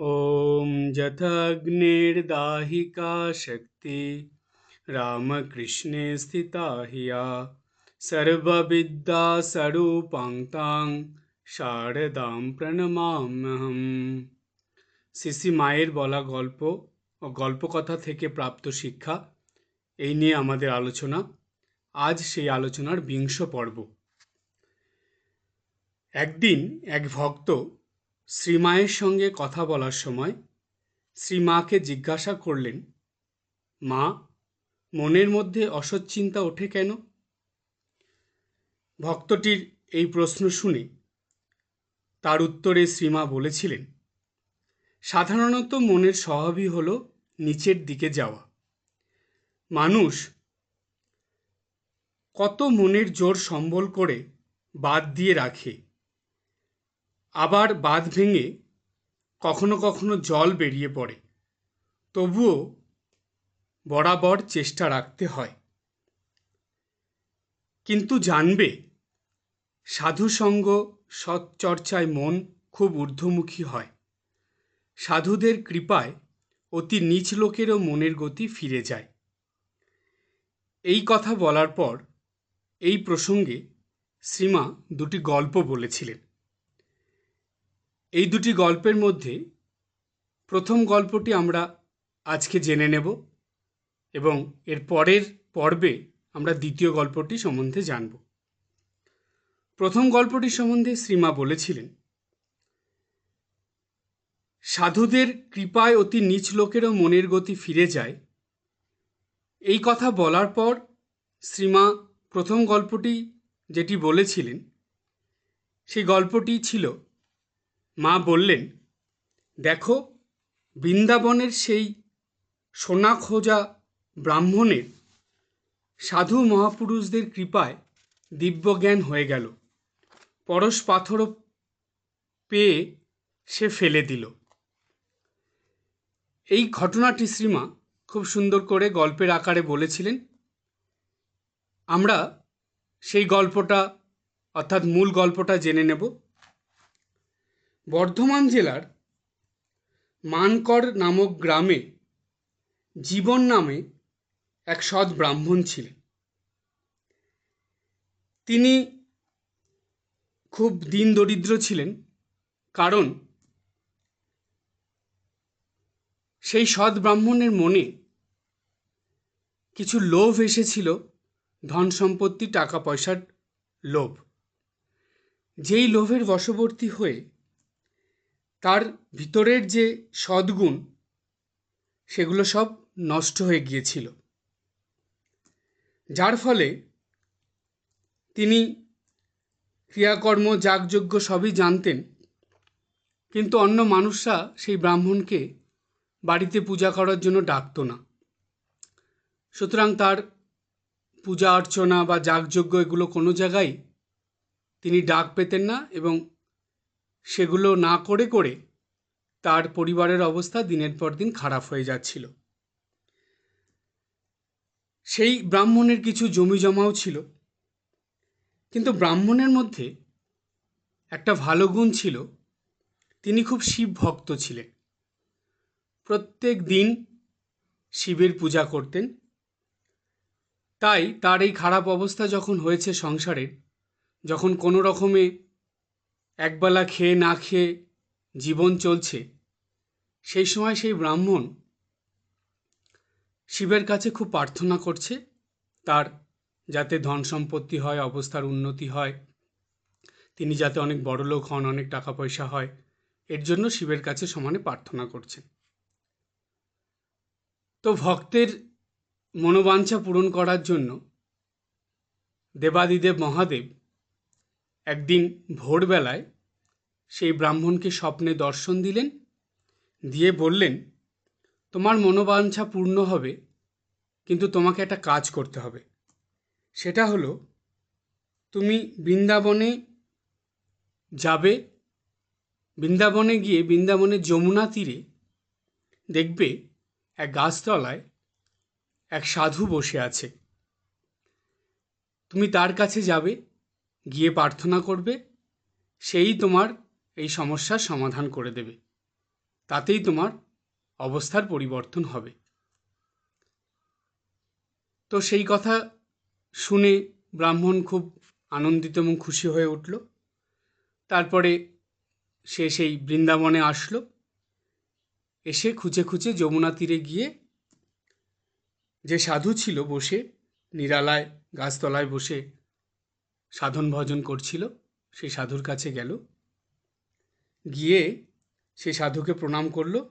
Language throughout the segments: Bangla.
ॐ जथग्निर्दाहिका शक्ति रामकृष्णे स्थिता हिया सर्वविद्यास्वरूपां तां শারদাং প্রণমাম্যহম সিসি মায়ের বলা গল্প ও গল্পকথা থেকে প্রাপ্ত শিক্ষা এই নিয়ে আমাদের আলোচনা আজ সেই আলোচনার বিংশ পর্ব একদিন এক ভক্ত শ্রীমায়ের সঙ্গে কথা বলার সময় শ্রীমাকে জিজ্ঞাসা করলেন, মা, মনের মধ্যে অসৎ চিন্তা ওঠে কেন? ভক্তটির এই প্রশ্ন শুনে তার উত্তরে শ্রীমা বলেছিলেন, সাধারণত মনের স্বভাবই হল নিচের দিকে যাওয়া। মানুষ কত মনের জোর সম্বল করে বাদ দিয়ে রাখে আবার বাঁধ ভেঙে কখনো কখনো জল বেরিয়ে পড়ে। তবুও বরাবর চেষ্টা রাখতে হয়। কিন্তু জানবে, সাধুসঙ্গ সৎচর্চায় মন খুব ঊর্ধ্বমুখী হয়। সাধুদের কৃপায় অতি নিচ লোকেরও মনের গতি ফিরে যায়। এই কথা বলার পর এই প্রসঙ্গে শ্রীমা দুটি গল্প বলেছিলেন। এই দুটি গল্পের মধ্যে প্রথম গল্পটি আমরা আজকে জেনে নেব এবং এর পরের পর্বে আমরা দ্বিতীয় গল্পটি সম্বন্ধে জানব। প্রথম গল্পটি সম্বন্ধে শ্রীমা বলেছিলেন, সাধুদের কৃপায় অতি নিচ লোকেরও মনের গতি ফিরে যায়। এই কথা বলার পর শ্রীমা প্রথম গল্পটি যেটি বলেছিলেন, সেই গল্পটি ছিল বললেন, দেখো, বৃন্দাবনের সেই সোনা খোঁজা ব্রাহ্মণের সাধু মহাপুরুষদের কৃপায় দিব্যজ্ঞান হয়ে গেল। পরশ পাথরও পেয়ে সে ফেলে দিল। এই ঘটনাটি শ্রীমা খুব সুন্দর করে গল্পের আকারে বলেছিলেন। আমরা সেই গল্পটা, অর্থাৎ মূল গল্পটা জেনে নেব। বর্ধমান জেলার মানকর নামক গ্রামে জীবন নামে এক সৎ ব্রাহ্মণ ছিলেন। তিনি খুব দিন দরিদ্র ছিলেন, কারণ সেই সৎ ব্রাহ্মণের মনে কিছু লোভ এসেছিল, ধন সম্পত্তি, টাকা পয়সার লোভ। যেই লোভের বশবর্তী হয়ে তার ভিতরের যে সদ্গুণ, সেগুলো সব নষ্ট হয়ে গিয়েছিল। যার ফলে তিনি ক্রিয়াকর্ম, যাগযজ্ঞ সবই জানতেন, কিন্তু অন্য মানুষরা সেই ব্রাহ্মণকে বাড়িতে পূজা করার জন্য ডাকত না। সুতরাং তার পূজা অর্চনা বা যাগযজ্ঞ এগুলো কোনো জায়গায় তিনি ডাক পেতেন না এবং সেগুলো না করে করে তার পরিবারের অবস্থা দিনের পর দিন খারাপ হয়ে যাচ্ছিল। সেই ব্রাহ্মণের কিছু জমি জমাও ছিল। কিন্তু ব্রাহ্মণের মধ্যে একটা ভালো গুণ ছিল, তিনি খুব শিব ভক্ত ছিলেন। প্রত্যেক দিন শিবের পূজা করতেন। তাই তার এই খারাপ অবস্থা যখন হয়েছে সংসারের, যখন কোনো রকমে একবেলা খেয়ে না খেয়ে জীবন চলছে। সেই সময় সেই ব্রাহ্মণ শিবের কাছে খুব প্রার্থনা করছে, তার যাতে ধন সম্পত্তি হয়, অবস্থার উন্নতি হয়, তিনি যাতে অনেক বড় লোক হন, অনেক টাকা পয়সা হয়, এর জন্য শিবের কাছে সমানে প্রার্থনা করছেন তো ভক্তের মনোবাঞ্ছা পূরণ করার জন্য দেবাদিদেব মহাদেব একদিন ভোরবেলায় সেই ব্রাহ্মণকে স্বপ্নে দর্শন দিলেন, দিয়ে বললেন, তোমার মনোবাঞ্ছা পূর্ণ হবে, কিন্তু তোমাকে একটা কাজ করতে হবে। সেটা হলো, তুমি বৃন্দাবনে যাবে, বৃন্দাবনে গিয়ে বৃন্দাবনের যমুনা তীরে দেখবে এক গাছতলায় এক সাধু বসে আছে। তুমি তার কাছে যাবে, গিয়ে প্রার্থনা করবে, সেই তোমার এই সমস্যার সমাধান করে দেবে। তাতেই তোমার অবস্থার পরিবর্তন হবে। তো সেই কথা শুনে ব্রাহ্মণ খুব আনন্দিত এবং খুশি হয়ে উঠল। তারপরে সে সেই বৃন্দাবনে আসলো। এসে খুঁজে খুঁজে যমুনা তীরে গিয়ে যে সাধু ছিল বসে, নিরালায় গাছতলায় বসে সাধন ভজন করছিল সেই সাধুর কাছে গেল। গিয়ে সে সাধুকে প্রণাম করল।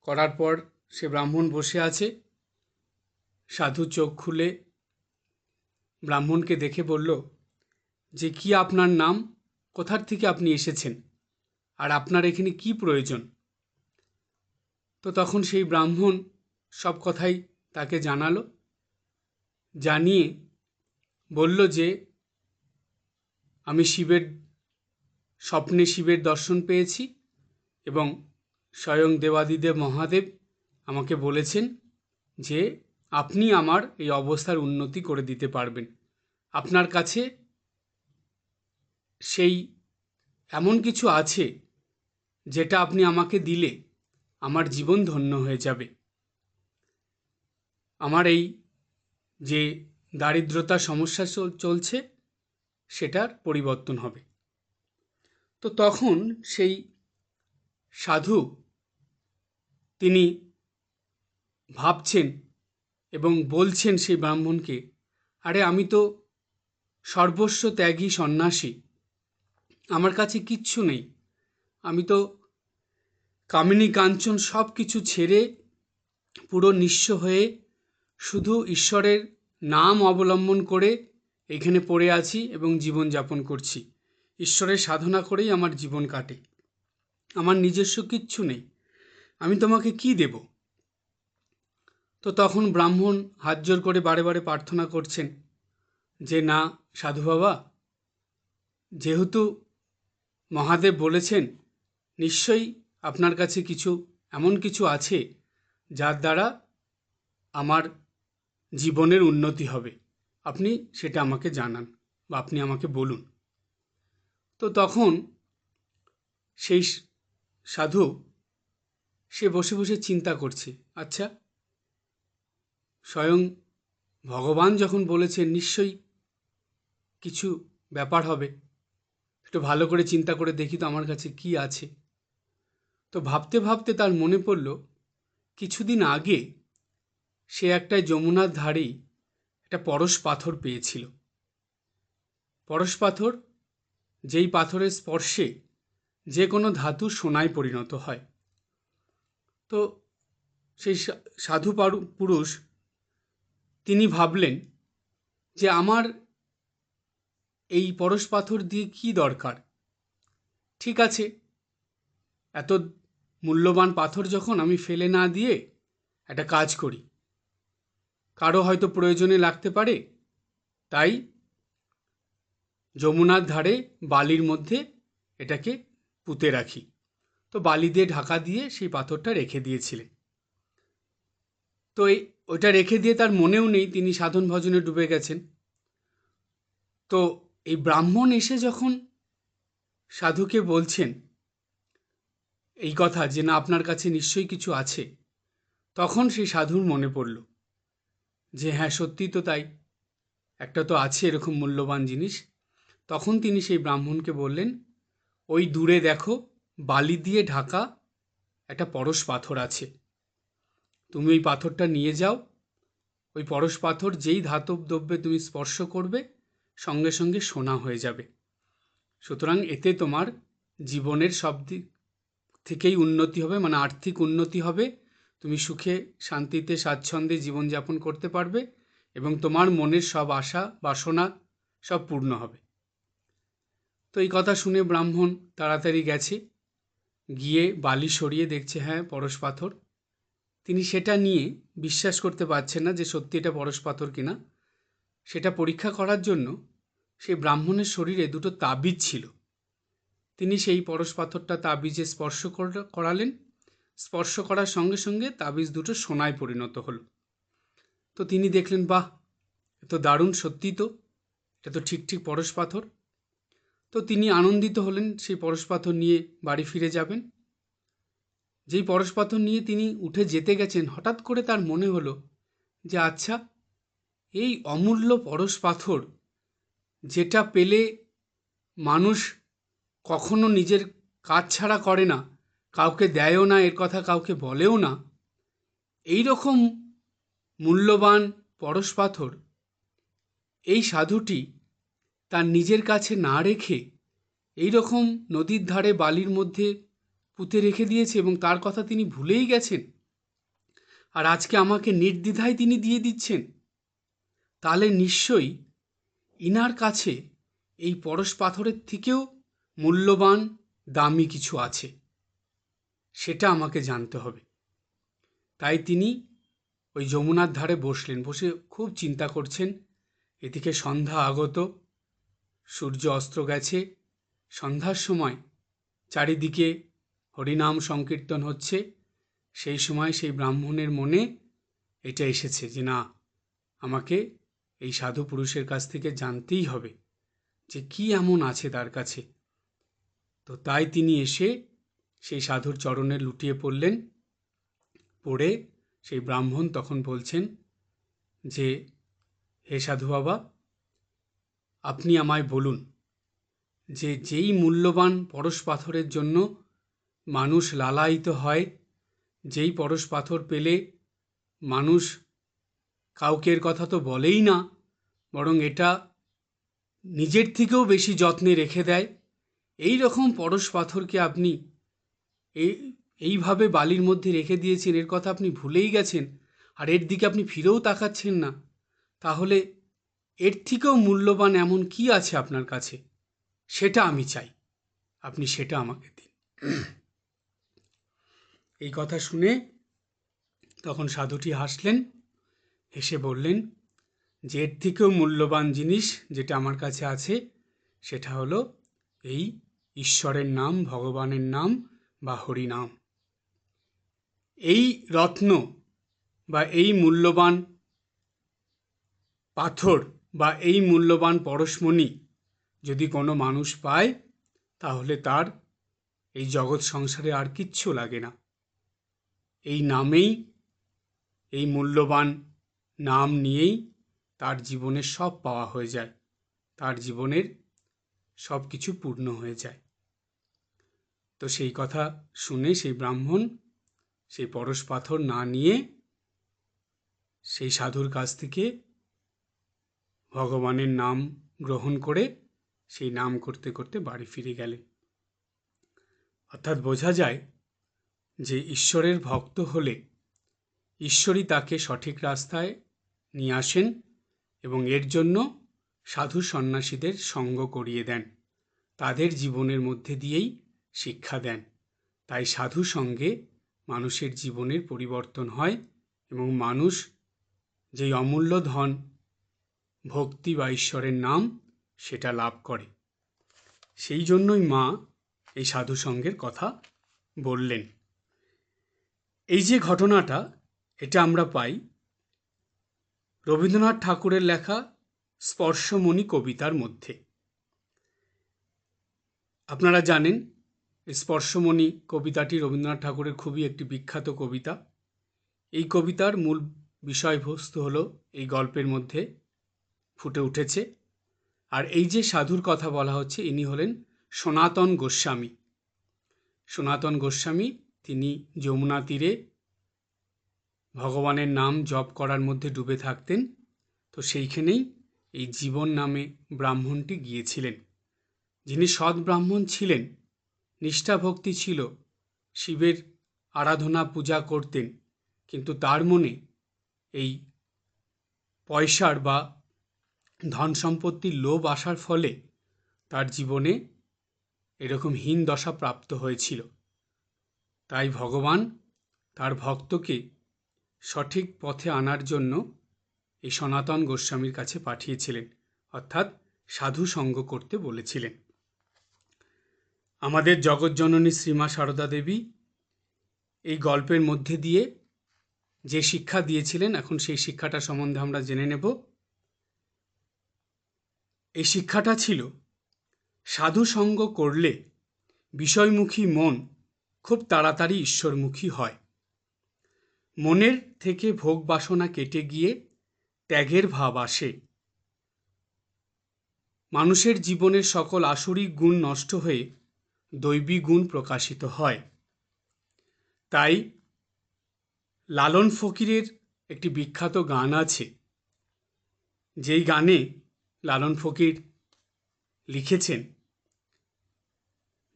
করার পর সে ব্রাহ্মণ বসে আছে। সাধু চোখ খুলে ব্রাহ্মণকে দেখে বলল, যে কি আপনার নাম? কোথার থেকে আপনি এসেছেন? আর আপনার এখানে কি প্রয়োজন? তো তখন সেই ব্রাহ্মণ সব কথাই তাকে জানালো। জানিয়ে বলল যে, আমি শিবের স্বপ্নে শিবের দর্শন পেয়েছি এবং স্বয়ং দেবাদিদেব মহাদেব আমাকে বলেছেন যে আপনি আমার এই অবস্থার উন্নতি করে দিতে পারবেন। আপনার কাছে সেই এমন কিছু আছে যেটা আপনি আমাকে দিলে আমার জীবন ধন্য হয়ে যাবে। আমার এই যে দারিদ্রতা সমস্যা চলছে সেটার পরিবর্তন হবে। তো তখন সেই সাধু তিনি ভাবছেন এবং বলছেন সেই ব্রাহ্মণকে, আরে আমি তো সর্বস্ব ত্যাগী সন্ন্যাসী, আমার কাছে কিচ্ছু নেই। আমি তো কামিনী কাঞ্চন সব কিছু ছেড়ে পুরো নিঃস্ব হয়ে শুধু ঈশ্বরের নাম অবলম্বন করে এখানে পড়ে আছি এবং জীবনযাপন করছি। ঈশ্বরের সাধনা করেই আমার জীবন কাটে। আমার নিজস্ব কিচ্ছু নেই। আমি তোমাকে কি দেব? তো তখন ব্রাহ্মণ হাত জোর করে বারে বারে প্রার্থনা করছেন যে, না, সাধু বাবা, যেহেতু মহাদেব বলেছেন, নিশ্চয়ই আপনার কাছে কিছু, এমন কিছু আছে যার দ্বারা আমার জীবনের উন্নতি হবে। আপনি সেটা আমাকে জানান বা আপনি আমাকে বলুন। তো তখন সেই সাধু সে বসে বসে চিন্তা করছে আচ্ছা স্বয়ং ভগবান যখন বলেছেন নিশ্চয়ই কিছু ব্যাপার হবে। একটু ভালো করে চিন্তা করে দেখি তো আমার কাছে কি আছে। তো ভাবতে ভাবতে তার মনে পড়ল, কিছুদিন আগে সে একটা যমুনার ধারেই একটা পরশ পাথর পেয়েছিল। পরশ পাথর যেই পাথরের স্পর্শে যে কোনো ধাতু সোনায় পরিণত হয়। তো সেই সাধু পুরুষ তিনি ভাবলেন যে আমার এই পরশ পাথর দিয়ে কি দরকার? ঠিক আছে, এত মূল্যবান পাথর যখন আমি ফেলে না দিয়ে একটা কাজ করি, কারও হয়তো প্রয়োজনে লাগতে পারে, তাই যমুনার ধারে বালির মধ্যে এটাকে পুঁতে রাখি। তো বালি দিয়ে ঢাকা দিয়ে সেই পাথরটা রেখে দিয়েছিলেন। তো এই, ওইটা রেখে দিয়ে তার মনেও নেই, তিনি সাধন ভজনে ডুবে গেছেন। তো এই ব্রাহ্মণ এসে যখন সাধুকে বলছেন, এই কথা যে না, আপনার কাছে নিশ্চয়ই কিছু আছে, তখন সেই সাধুর মনে পড়ল যে হ্যাঁ সত্যি তো তাই। একটা তো আছে এরকম মূল্যবান জিনিস। তখন তিনি সেই ব্রাহ্মণকে বললেন, ওই দূরে দেখো, বালি দিয়ে ঢাকা একটা পরশ পাথর আছে। তুমি ওই পাথরটা নিয়ে যাও। ওই পরশ পাথর যেই ধাতব দ্রব্যে তুমি স্পর্শ করবে, সঙ্গে সঙ্গে সোনা হয়ে যাবে। সুতরাং এতে তোমার জীবনের সব দিক থেকেই উন্নতি হবে মানে আর্থিক উন্নতি হবে। তুমি সুখে, শান্তিতে, স্বাচ্ছন্দ্যে জীবনযাপন করতে পারবে এবং তোমার মনের সব আশা, বাসনা সব পূর্ণ হবে। তো এই কথা শুনে ব্রাহ্মণ তাড়াতাড়ি গেছে, গিয়ে বালি সরিয়ে দেখছে হ্যাঁ পরশ পাথর। তিনি সেটা নিয়ে বিশ্বাস করতে পারছেন না যে সত্যি এটা পরশ পাথর কিনা। সেটা পরীক্ষা করার জন্য সেই ব্রাহ্মণের শরীরে দুটো তাবিজ ছিল। তিনি সেই পরশ পাথরটা তাবিজে স্পর্শ করালেন। স্পর্শ করার সঙ্গে সঙ্গে তাবিজ দুটো সোনায় পরিণত হলো। তো তিনি দেখলেন, বাহ এত দারুণ সত্যি তো এটা তো ঠিক ঠিক পরশ পাথর। তো তিনি আনন্দিত হলেন সেই পরশ পাথর নিয়ে বাড়ি ফিরে যাবেন। যেই পরশ পাথর নিয়ে তিনি উঠে যেতে গেছেন, হঠাৎ করে তার মনে হলো যে আচ্ছা এই অমূল্য পরশ পাথর যেটা পেলে মানুষ কখনো নিজের কাজ ছাড়া করে না, কাউকে দেয়ও না, এর কথা কাউকে বলেও না এই রকম মূল্যবান পরশ পাথর, এই সাধুটি তার নিজের কাছে না রেখে এই রকম নদীর ধারে বালির মধ্যে পুঁতে রেখে দিয়েছে এবং তার কথা তিনি ভুলেই গেছেন। আর আজকে আমাকে নির্দ্বিধায় তিনি দিয়ে দিচ্ছেন। তাহলে নিশ্চয়ই ইনার কাছে এই পরশ পাথরের থেকেও মূল্যবান, দামি কিছু আছে। সেটা আমাকে জানতে হবে। তাই তিনি ওই যমুনার ধারে বসলেন। বসে খুব চিন্তা করছেন। এদিকে সন্ধ্যা আগত। সূর্য অস্ত্র গেছে, সন্ধ্যার সময় চারিদিকে হরিনাম সংকীর্তন হচ্ছে, সেই সময় সেই ব্রাহ্মণের মনে এটা এসেছে যে না, আমাকে এই সাধু পুরুষের কাছ থেকে জানতেই হবে যে কি এমন আছে তার কাছে। তো তাই তিনি এসে সেই সাধুর চরণে লুটিয়ে পড়লেন। পড়ে সেই ব্রাহ্মণ তখন বলছেন যে, হে সাধু বাবা আপনি আমায় বলুন যে যেই মূল্যবান পরশ পাথরের জন্য মানুষ লালায়িত হয়, যেই পরশ পাথর পেলে মানুষ কাউকের কথা তো বলেই না, বরং এটা নিজের থেকেও বেশি যত্নে রেখে দেয়, এই রকম পরশ পাথরকে আপনি এই, এইভাবে বালির মধ্যে রেখে দিয়েছেন, এর কথা আপনি ভুলেই গেছেন, আর এর দিকে আপনি ফিরেও তাকাচ্ছেন না, তাহলে এর থেকেও মূল্যবান এমন কি আছে আপনার কাছে? সেটা আমি চাই। আপনি সেটা আমাকে দিন। এই কথা শুনে তখন সাধুটি হাসলেন, হেসে বললেন, যে এর থেকেও মূল্যবান জিনিস যেটা আমার কাছে আছে, সেটা হলো এই ঈশ্বরের নাম, ভগবানের নাম বা হরিনাম। এই রত্ন বা এই মূল্যবান পাথর বা এই মূল্যবান পরশমণি যদি কোনো মানুষ পায়, তাহলে তার এই জগৎ সংসারে আর কিচ্ছু লাগে না। এই নামেই, এই মূল্যবান নাম নিয়েই তার জীবনের সব পাওয়া হয়ে যায়। তার জীবনের সব কিছু পূর্ণ হয়ে যায়। তো সেই কথা শুনে সেই ব্রাহ্মণ সেই পরশ পাথর না নিয়ে সেই সাধুর কাছ থেকে ভগবানের নাম গ্রহণ করে সেই নাম করতে করতে বাড়ি ফিরে গেলেন অর্থাৎ বোঝা যায় যে ঈশ্বরের ভক্ত হলে ঈশ্বরই তাকে সঠিক রাস্তায় নিয়ে আসেন এবং এর জন্য সাধু সন্ন্যাসীদের সঙ্গ করিয়ে দেন। তাদের জীবনের মধ্যে দিয়েই শিক্ষা দেন। তাই সাধু সঙ্গে মানুষের জীবনের পরিবর্তন হয় এবং মানুষ যেই অমূল্য ধন ভক্তি বা ঈশ্বরের নাম সেটা লাভ করে। সেই জন্যই মা এই সাধু সঙ্গের কথা বললেন। এই যে ঘটনাটা, এটা আমরা পাই রবীন্দ্রনাথ ঠাকুরের লেখা স্পর্শমণি কবিতার মধ্যে। আপনারা জানেন স্পর্শমণি কবিতাটি রবীন্দ্রনাথ ঠাকুরের খুবই একটি বিখ্যাত কবিতা। এই কবিতার মূল বিষয়বস্তু হলো এই গল্পের মধ্যে ফুটে উঠেছে। আর এই যে সাধুর কথা বলা হচ্ছে, ইনি হলেন সনাতন গোস্বামী। সনাতন গোস্বামী, তিনি যমুনা তীরে ভগবানের নাম জপ করার মধ্যে ডুবে থাকতেন। তো সেইখানেই এই জীবন নামে ব্রাহ্মণটি গিয়েছিলেন। যিনি সৎ ব্রাহ্মণ ছিলেন, নিষ্ঠাভক্তি ছিল, শিবের আরাধনা, পূজা করতেন। কিন্তু তার মনে এই পয়সার বা ধন সম্পত্তির লোভ আসার ফলে তার জীবনে এরকম হীন দশা প্রাপ্ত হয়েছিল। তাই ভগবান তার ভক্তকে সঠিক পথে আনার জন্য এই সনাতন গোস্বামীর কাছে পাঠিয়েছিলেন, অর্থাৎ সাধু সঙ্গ করতে বলেছিলেন। আমাদের জগৎজননী শ্রীমা সারদা দেবী এই গল্পের মধ্যে দিয়ে যে শিক্ষা দিয়েছিলেন, এখন সেই শিক্ষাটা সম্বন্ধে আমরা জেনে নেব। এই শিক্ষাটা ছিল। সাধু সঙ্গ করলে বিষয়মুখী মন খুব তাড়াতাড়ি ঈশ্বরমুখী হয়। মনের থেকে ভোগ বাসনা কেটে গিয়ে ত্যাগের ভাব আসে। মানুষের জীবনের সকল আসরিক গুণ নষ্ট হয়ে দৈবী গুণ প্রকাশিত হয়। তাই লালন ফকিরের একটি বিখ্যাত গান আছে। যেই গানে লালন ফকির লিখেছেন,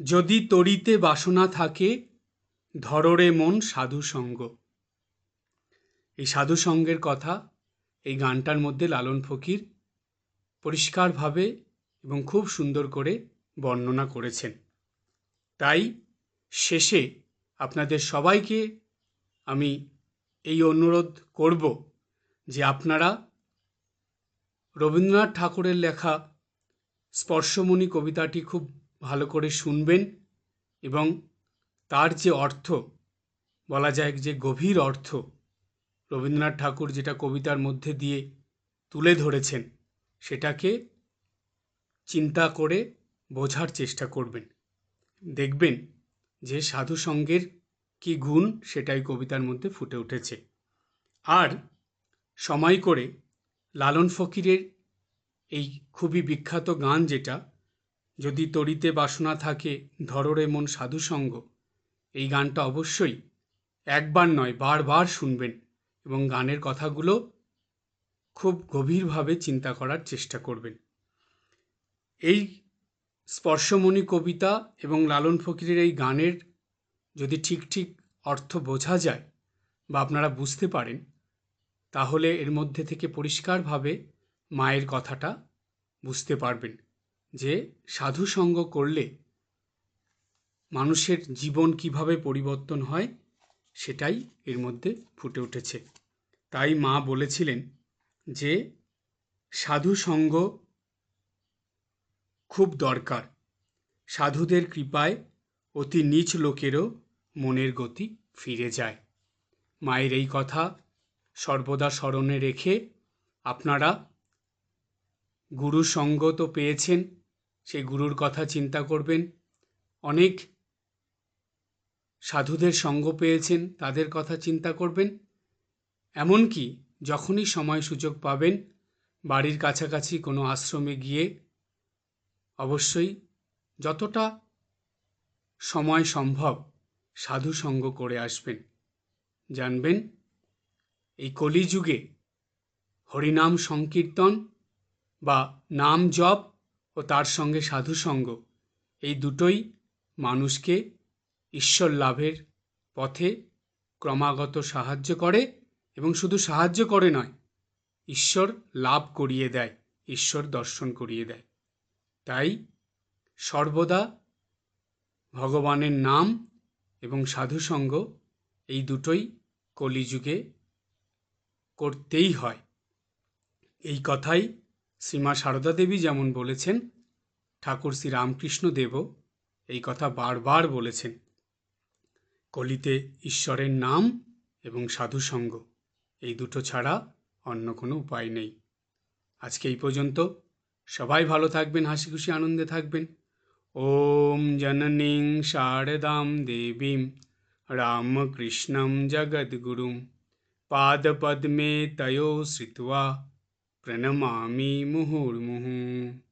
যদি তরিতে বাসনা থাকে, ধররে মন সাধু সঙ্গ এই সাধু সঙ্গের কথা এই গানটার মধ্যে লালন ফকির পরিষ্কারভাবে এবং খুব সুন্দর করে বর্ণনা করেছেন। তাই শেষে আপনাদের সবাইকে আমি এই অনুরোধ করব যে আপনারা রবীন্দ্রনাথ ঠাকুরের লেখা স্পর্শমণি কবিতাটি খুব ভালো করে শুনবেন এবং তার যে অর্থ, বলা যায় যে গভীর অর্থ, রবীন্দ্রনাথ ঠাকুর যেটা কবিতার মধ্যে দিয়ে তুলে ধরেছেন, সেটাকে চিন্তা করে বোঝার চেষ্টা করবেন। দেখবেন যে সাধু সঙ্গের কি গুণ, সেটাই কবিতার মধ্যে ফুটে উঠেছে। আর সময় করে লালন ফকিরের এই খুবই বিখ্যাত গান যেটা, যদি তরিতে বাসনা থাকে, ধররে মন সাধুসঙ্গ এই গানটা অবশ্যই একবার নয়, বারবার শুনবেন এবং গানের কথাগুলো খুব গভীরভাবে চিন্তা করার চেষ্টা করবেন। এই স্পর্শমণি কবিতা এবং লালন ফকিরের এই গানের যদি ঠিক ঠিক অর্থ বোঝা যায় বা আপনারা বুঝতে পারেন তাহলে এর মধ্যে থেকে পরিষ্কারভাবে মায়ের কথাটা বুঝতে পারবেন যে সাধু সঙ্গ করলে মানুষের জীবন কীভাবে পরিবর্তন হয় সেটাই এর মধ্যে ফুটে উঠেছে। তাই মা বলেছিলেন যে সাধু সঙ্গ খুব দরকার। সাধুদের কৃপায় অতি নিচ লোকেরও মনের গতি ফিরে যায়। মায়ের এই কথা সর্বদা স্মরণে রেখে আপনারা গুরু সঙ্গ তো পেয়েছেন সেই গুরুর কথা চিন্তা করবেন। অনেক সাধুদের সঙ্গ পেয়েছেন, তাদের কথা চিন্তা করবেন। এমনকি যখনই সময় সুযোগ পাবেন, বাড়ির কাছাকাছি কোনো আশ্রমে গিয়ে অবশ্যই যতটা সময় সম্ভব সাধু সঙ্গ করে আসবেন। জানবেন এই কলিযুগে হরিনাম সংকীর্তন বা নাম জপ ও তার সঙ্গে সাধুসঙ্গ, এই দুটোই মানুষকে ঈশ্বর লাভের পথে ক্রমাগত সাহায্য করে এবং শুধু সাহায্য করে নয়, ঈশ্বর লাভ করিয়ে দেয়, ঈশ্বর দর্শন করিয়ে দেয়। তাই সর্বদা ভগবানের নাম এবং সাধুসঙ্গ এই দুটোই কলিযুগে করতেই হয়। এই কথাই শ্রীমা সারদা দেবী যেমন বলেছেন, ঠাকুর শ্রী রামকৃষ্ণ দেবও এই কথা বারবার বলেছেন। কলিতে ঈশ্বরের নাম এবং সাধুসঙ্গ, এই দুটো ছাড়া অন্য কোনো উপায় নেই। আজকে এই পর্যন্ত। সবাই ভালো থাকবেন হাসি খুশি আনন্দে থাকবেন। ওম জননীং শারদাম দেবীম, রামকৃষ্ণম জগদ্গুরুম। पादपद्मे तयो श्रित्वा प्रणमामि मुहुर्मुहुः।